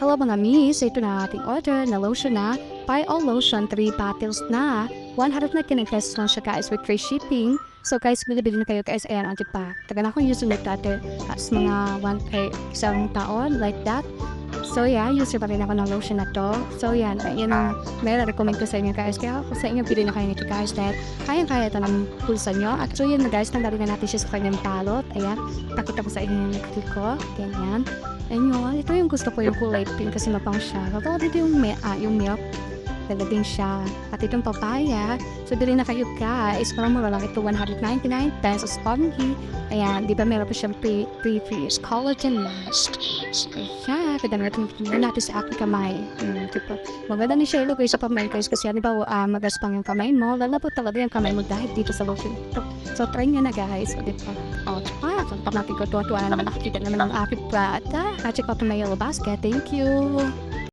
Hello mga miss, ito na ating order na lotion na. All lotion, 3 bottles na. 100 na kinagpesos lang siya guys with free shipping. So guys, bilibili na kayo guys. Ayan, ante pa. Taga na akong user dati. As mga 1 kay isang taon, like that. So yeah, user pa rin ako ng lotion na to. So yan, yan ang may recommend ko sa inyo guys. Kaya ako sa inyo, bili na kayo nito guys. Dahil kaya-kaya ito ng pulsa nyo. At so yun na guys, tanggalin na natin siya sa kanyang balot. Ayan, pakita ko sa inyo yung likod ko. Ganyan. And yun, ito yung gusto ko yung kulay pink kasi mapang siya. Totoo dito yung, mi- ah, yung milk. Talagang siya. At itong papaya, so bilhin na kayo guys. Parang mura lang ito, 199 pesos only. Ayan, di ba meron pa siyang pre- pre-freeze collagen mask. So, yeah, pwede natin natin sa aking kamay. Hmm, tipo, maganda ni siya ilagay sa kamay guys kasi ano ba, uh, magaspang yung kamay mo. Lalabot talaga yung kamay mo dahil dito sa lotion. So, try nyo na guys. O, dito. O, ah, natin ko tuwa-tuwa na naman nakikita naman ang aking plata. At check out my yellow basket. Thank you.